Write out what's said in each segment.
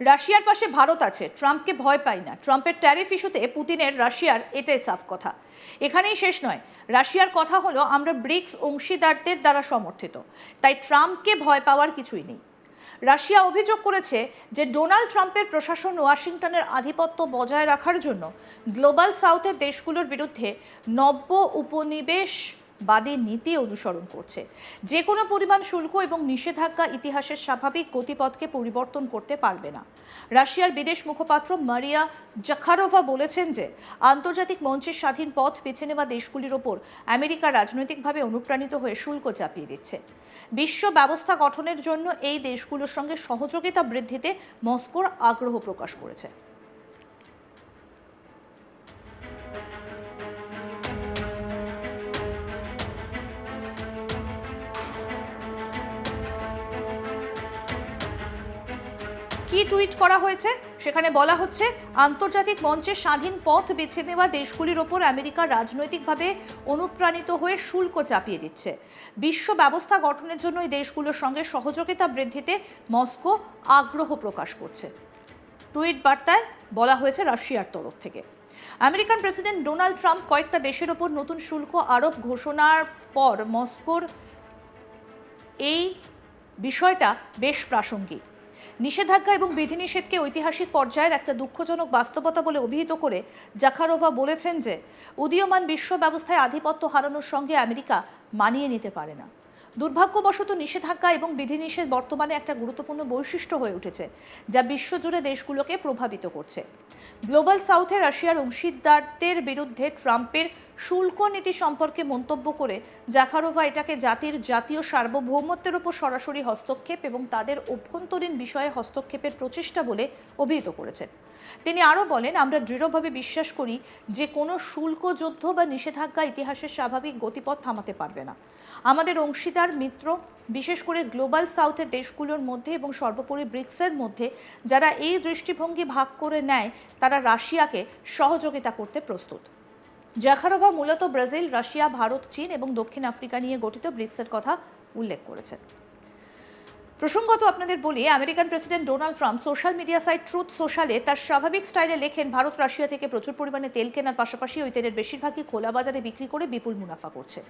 রাশিয়ার পাশে ভারত আছে। ট্রাম্পকে ভয় পাই না। ট্রাম্পের ট্যারিফ ইস্যুতে পুতিনের রাশিয়ার এটাই সাফ কথা। এখানেই শেষ নয়। রাশিয়ার কথা হলো, আমরা ব্রিক্স অংশীদারদের দ্বারা সমর্থিত। তাই ট্রাম্পকে ভয় পাওয়ার কিছুই নেই। রাশিয়া অভিযোগ করেছে যে, ডোনাল্ড ট্রাম্পের প্রশাসন ওয়াশিংটনের আধিপত্য বজায় রাখার জন্য গ্লোবাল সাউথের দেশগুলোর বিরুদ্ধে নব্য উপনিবেশ বাদী নীতি অনুসরণ করছে। যে কোনো পরিমাণ শুল্ক এবং নিষেধাজ্ঞা ইতিহাসের স্বাভাবিক গতিপথকে পরিবর্তন করতে পারবে না। রাশিয়ার বিদেশ মুখপাত্র মারিয়া জাখারোভা বলেছেন যে, আন্তর্জাতিক মঞ্চের স্বাধীন পথ বেছে নেওয়া দেশগুলির ওপর আমেরিকা রাজনৈতিকভাবে অনুপ্রাণিত হয়ে শুল্ক চাপিয়ে দিচ্ছে। বিশ্ব ব্যবস্থা গঠনের জন্য এই দেশগুলোর সঙ্গে সহযোগিতা বৃদ্ধিতে মস্কোর আগ্রহ প্রকাশ করেছে। টুইট করা হয়েছে। সেখানে বলা হচ্ছে, আন্তর্জাতিক মঞ্চে স্বাধীন পথ বেছে নেওয়া দেশগুলির ওপর আমেরিকা রাজনৈতিকভাবে অনুপ্রাণিত হয়ে শুল্ক চাপিয়ে দিচ্ছে। বিশ্ব ব্যবস্থা গঠনের জন্য এই দেশগুলোর সঙ্গে সহযোগিতা বৃদ্ধিতে মস্কো আগ্রহ প্রকাশ করছে। টুইট বার্তায় বলা হয়েছে রাশিয়ার তরফ থেকে। আমেরিকান প্রেসিডেন্ট ডোনাল্ড ট্রাম্প কয়েকটা দেশের ওপর নতুন শুল্ক আরোপ ঘোষণার পর মস্কোর এই বিষয়টা বেশ প্রাসঙ্গিক। নিষেধাজ্ঞা এবং বিধিনিষেধকে ঐতিহাসিক পর্যায়ের একটা দুঃখজনক বাস্তবতা বলে অভিহিত করে জাখারোভা বলেছেন যে, উদীয়মান বিশ্ব ব্যবস্থায় আধিপত্য হারানোর সঙ্গে আমেরিকা মানিয়ে নিতে পারে না। দুর্ভাগ্যবশত নিষেধাজ্ঞা এবং বিধিনিষেধ বর্তমানে একটা গুরুত্বপূর্ণ বৈশিষ্ট্য হয়ে উঠেছে, যা বিশ্বজুড়ে দেশগুলোকে প্রভাবিত করছে। গ্লোবাল সাউথে রাশিয়ার অংশীদারদের বিরুদ্ধে ট্রাম্পের শুল্ক নীতি সম্পর্কে মন্তব্য করে জাখারোভা এটাকে জাতির জাতীয় সার্বভৌমত্বের উপর সরাসরি হস্তক্ষেপ এবং তাদের অভ্যন্তরীণ বিষয়ে হস্তক্ষেপের প্রচেষ্টা বলে অভিহিত করেছেন। তিনি আরও বলেন, আমরা দৃঢ়ভাবে বিশ্বাস করি যে কোনো শুল্ক যুদ্ধ বা নিষেধাজ্ঞা ইতিহাসের স্বাভাবিক গতিপথ থামাতে পারবে না। আমাদের অংশীদার মিত্র, বিশেষ করে গ্লোবাল সাউথের দেশগুলোর মধ্যে এবং সর্বোপরি ব্রিক্সের মধ্যে, যারা এই দৃষ্টিভঙ্গি ভাগ করে নেয়, তারা রাশিয়াকে সহযোগিতা করতে প্রস্তুত। জাখারোভা মূলত ব্রাজিল, রাশিয়া, ভারত, চীন এবং দক্ষিণ আফ্রিকা নিয়ে গঠিত ব্রিক্সের কথা উল্লেখ করেছেন। প্রসঙ্গত আপনাদের বলি, American president Donald Trump social media site Truth সোশ্যালে তার স্বাভাবিক স্টাইলে লেখেন, ভারত, রাশিয়া থেকে প্রচুর পরিমাণে তেল কেনার পাশাপাশি ওই তেলের বেশিরভাগই খোলা বাজারে বিক্রি করে বিপুল মুনাফা করছে।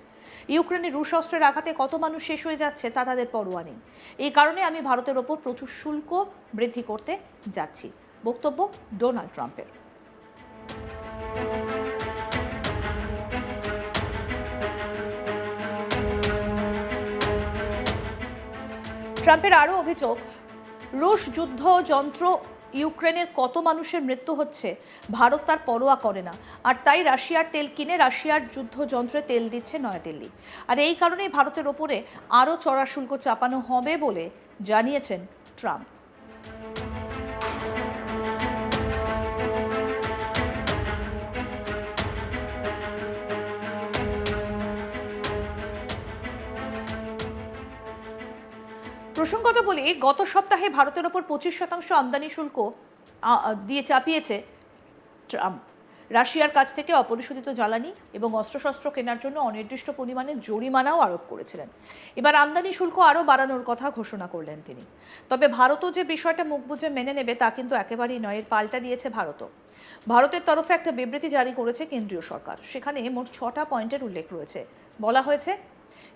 ইউক্রেনে রুশ অস্ত্রের আঘাতে কত মানুষ শেষ হয়ে যাচ্ছে তা তাদের পরোয়া নেই। এই কারণে আমি ভারতের ওপর প্রচুর শুল্ক বৃদ্ধি করতে যাচ্ছি। বক্তব্য ডোনাল্ড ট্রাম্পের। ট্রাম্পের আরও অভিযোগ, রুশ যুদ্ধ যন্ত্র ইউক্রেনের কত মানুষের মৃত্যু হচ্ছে, ভারত তার পরোয়া করে না। আর তাই রাশিয়ার তেল কিনে রাশিয়ার যুদ্ধ যন্ত্রে তেল দিচ্ছে নয়াদিল্লি। আর এই কারণেই ভারতের ওপরে আরও চড়া শুল্ক চাপানো হবে বলে জানিয়েছেন ট্রাম্প। প্রসঙ্গত বলি, গত সপ্তাহে ভারতের ওপর পঁচিশ শতাংশ আমদানি শুল্ক দিয়ে চাপিয়েছে ট্রাম্প। রাশিয়ার কাছ থেকে অপরিশোধিত জ্বালানি এবং অস্ত্রশস্ত্র কেনার জন্য অনির্দিষ্ট পরিমাণে জরিমানাও আরোপ করেছিলেন। এবার আমদানি শুল্ক আরও বাড়ানোর কথা ঘোষণা করলেন তিনি। তবে ভারতও যে বিষয়টা মুখ বুঝে মেনে নেবে তা কিন্তু একেবারেই নয়, এর পাল্টা দিয়েছে ভারতও। ভারতের তরফে একটা বিবৃতি জারি করেছে কেন্দ্রীয় সরকার। সেখানে মোট ছটা পয়েন্টের উল্লেখ রয়েছে। বলা হয়েছে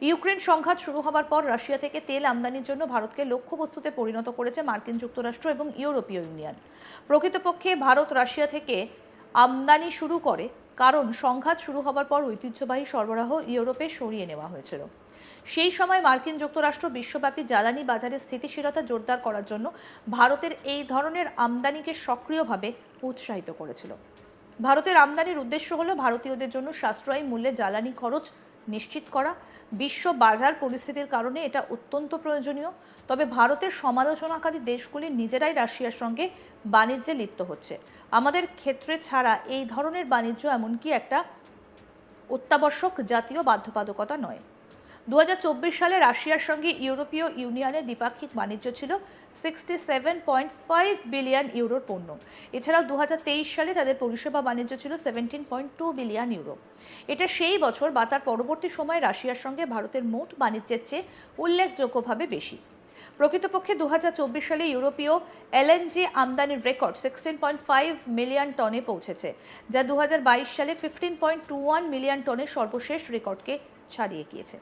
ইউক্রেন সংঘাত শুরু হবার পর রাশিয়া থেকে তেল আমদানির জন্য ভারতকে লক্ষ্যবস্তুতে পরিণত করেছে মার্কিন যুক্তরাষ্ট্র এবং ইউরোপীয় ইউনিয়ন। প্রকৃতপক্ষে ভারত রাশিয়া থেকে আমদানি শুরু করে, কারণ সংঘাত শুরু হবার পর ঐতিহ্যবাহী সরবরাহ ইউরোপে সরিয়ে নেওয়া হয়েছিল। সেই সময় মার্কিন যুক্তরাষ্ট্র বিশ্বব্যাপী জ্বালানি বাজারে স্থিতিশীলতা জোরদার করার জন্য ভারতের এই ধরনের আমদানিকে সক্রিয়ভাবে উৎসাহিত করেছিল। ভারতের আমদানির উদ্দেশ্য হলো ভারতীয়দের জন্য সাশ্রয়ী মূল্যে জ্বালানি খরচ নিশ্চিত করা। বিশ্ব বাজার পরিস্থিতির কারণে এটা অত্যন্ত প্রয়োজনীয়। তবে ভারতের সমালোচনাকারী দেশগুলি নিজেরাই রাশিয়ার সঙ্গে বাণিজ্যে লিপ্ত হচ্ছে। আমাদের ক্ষেত্রে ছাড়া এই ধরনের বাণিজ্য এমনকি একটা অত্যাবশ্যক জাতীয় বাধ্যবাধকতা নয়। দু হাজার চব্বিশ সালে রাশিয়ার সঙ্গে ইউরোপীয় ইউনিয়নের দ্বিপাক্ষিক বাণিজ্য ছিল sixty seven point five billion ইউরোর পণ্য। এছাড়াও দু হাজার তেইশ সালে তাদের পরিষেবা বাণিজ্য ছিল seventeen point two billion euro এটা সেই বছর বা তার পরবর্তী সময়ে রাশিয়ার সঙ্গে ভারতের মোট বাণিজ্যের চেয়ে উল্লেখযোগ্যভাবে বেশি। প্রকৃতপক্ষে দু হাজার চব্বিশ সালে ইউরোপীয় এলএনজি আমদানির record sixteen point five million টনে পৌঁছেছে, যা দু হাজার বাইশ সালে fifteen point two one million টনের সর্বশেষ রেকর্ডকে ছাড়িয়ে গিয়েছে।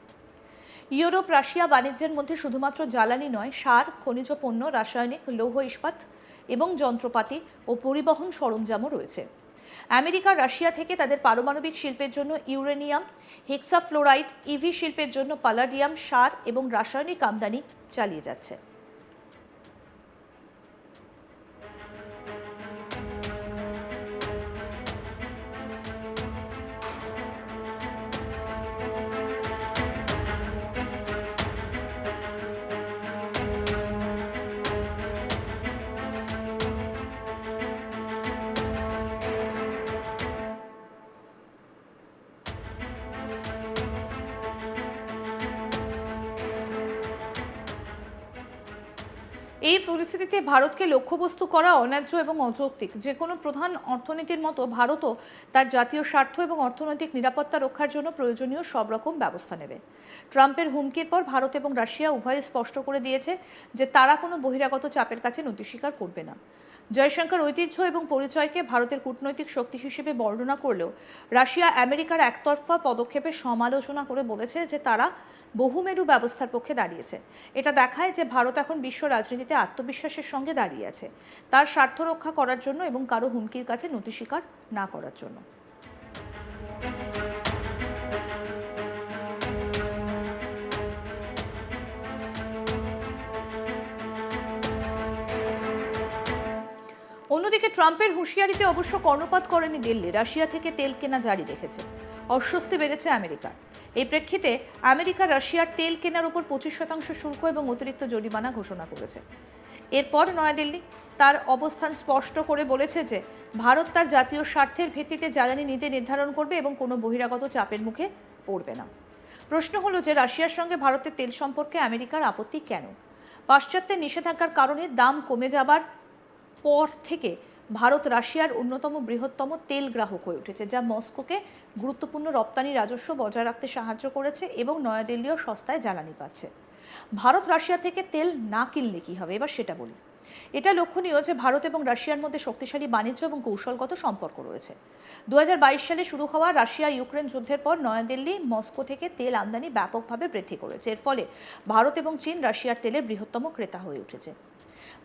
ইউরোপ, রাশিয়া বাণিজ্যের মধ্যে শুধুমাত্র জ্বালানি নয়, সার, খনিজ পণ্য, রাসায়নিক, লৌহ ইস্পাত এবং যন্ত্রপাতি ও পরিবহন সরঞ্জামও রয়েছে। আমেরিকা, রাশিয়া থেকে তাদের পারমাণবিক শিল্পের জন্য ইউরেনিয়াম, হেক্সাফ্লোরাইড, ইভি শিল্পের জন্য পালাডিয়াম, সার এবং রাসায়নিক আমদানি চালিয়ে যাচ্ছে। এই পরিস্থিতিতে ভারতকে লক্ষ্যবস্তু করা অন্যায্য এবং অযৌক্তিক। যে কোনো প্রধান অর্থনীতির মতো ভারতও তার জাতীয় স্বার্থ এবং অর্থনৈতিক নিরাপত্তা রক্ষার জন্য প্রয়োজনীয় সব রকম ব্যবস্থা নেবে। ট্রাম্পের হুমকির পর ভারত এবং রাশিয়া উভয়ে স্পষ্ট করে দিয়েছে যে তারা কোনো বহিরাগত চাপের কাছে নতি স্বীকার করবে না। জয়শঙ্কর ঐতিহ্য এবং পরিচয়কে ভারতের কূটনৈতিক শক্তি হিসেবে বর্ণনা করলেও রাশিয়া আমেরিকার একতরফা পদক্ষেপের সমালোচনা করে বলেছে যে তারা বহুমেরু ব্যবস্থার পক্ষে দাঁড়িয়েছে। এটা দেখায় যে ভারত এখন বিশ্ব রাজনীতিতে আত্মবিশ্বাসের সঙ্গে দাঁড়িয়ে আছে। তার স্বার্থ রক্ষা করার জন্য এবং কারও হুমকির কাছে নতি স্বীকার না করার জন্য। অন্যদিকে ট্রাম্পের হুঁশিয়ারিতে অবশ্য কর্ণপাত করেনি দিল্লি। রাশিয়া থেকে তেল কেনা জারি রেখেছে। অস্বস্তি বেড়েছে আমেরিকার এই প্রেক্ষিতে আমেরিকা রাশিয়ার তেল কেনার উপর পঁচিশ শতাংশ শুল্ক এবং অতিরিক্ত জরিমানা ঘোষণা করেছে। এরপর নয়াদিল্লি তার অবস্থান স্পষ্ট করে বলেছে যে, ভারত তার জাতীয় স্বার্থের ভিত্তিতে জ্বালানি নীতি নির্ধারণ করবে এবং কোনো বহিরাগত চাপের মুখে পড়বে না। প্রশ্ন হলো যে, রাশিয়ার সঙ্গে ভারতের তেল সম্পর্কে আমেরিকার আপত্তি কেন? পাশ্চাত্যের নিষেধাজ্ঞার কারণে দাম কমে যাবার পর থেকে ভারত রাশিয়ার অন্যতম বৃহত্তম তেল গ্রাহক হয়ে উঠেছে, যা মস্কোকে গুরুত্বপূর্ণ রপ্তানি রাজস্ব বজায় রাখতে সাহায্য করেছে এবং নয়াদিল্লিও সস্তায় জ্বালানি পাচ্ছে। ভারত রাশিয়া থেকে তেল না কিনলে কি হবে? এবার সেটা বলি। এটা লক্ষণীয় যে ভারত এবং রাশিয়ার মধ্যে শক্তিশালী বাণিজ্য এবং কৌশলগত সম্পর্ক রয়েছে। দুই হাজার বাইশ সালে শুরু হওয়া রাশিয়া ইউক্রেন যুদ্ধের পর নয়াদিল্লি মস্কো থেকে তেল আমদানি ব্যাপকভাবে বৃদ্ধি করেছে। এর ফলে ভারত এবং চীন রাশিয়ার তেলের বৃহত্তম ক্রেতা হয়ে উঠেছে।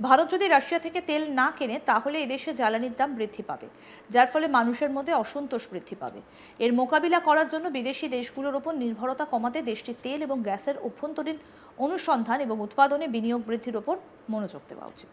ভারত যদি রাশিয়া থেকে তেল না কেনে, তাহলে এদেশে জ্বালানির দাম বৃদ্ধি পাবে, যার ফলে মানুষের মধ্যে অসন্তোষ বৃদ্ধি পাবে। এর মোকাবিলা করার জন্য বিদেশি দেশগুলোর ওপর নির্ভরতা কমাতে দেশটির তেল এবং গ্যাসের অভ্যন্তরীণ অনুসন্ধান এবং উৎপাদনে বিনিয়োগ বৃদ্ধির ওপর মনোযোগ দেওয়া উচিত।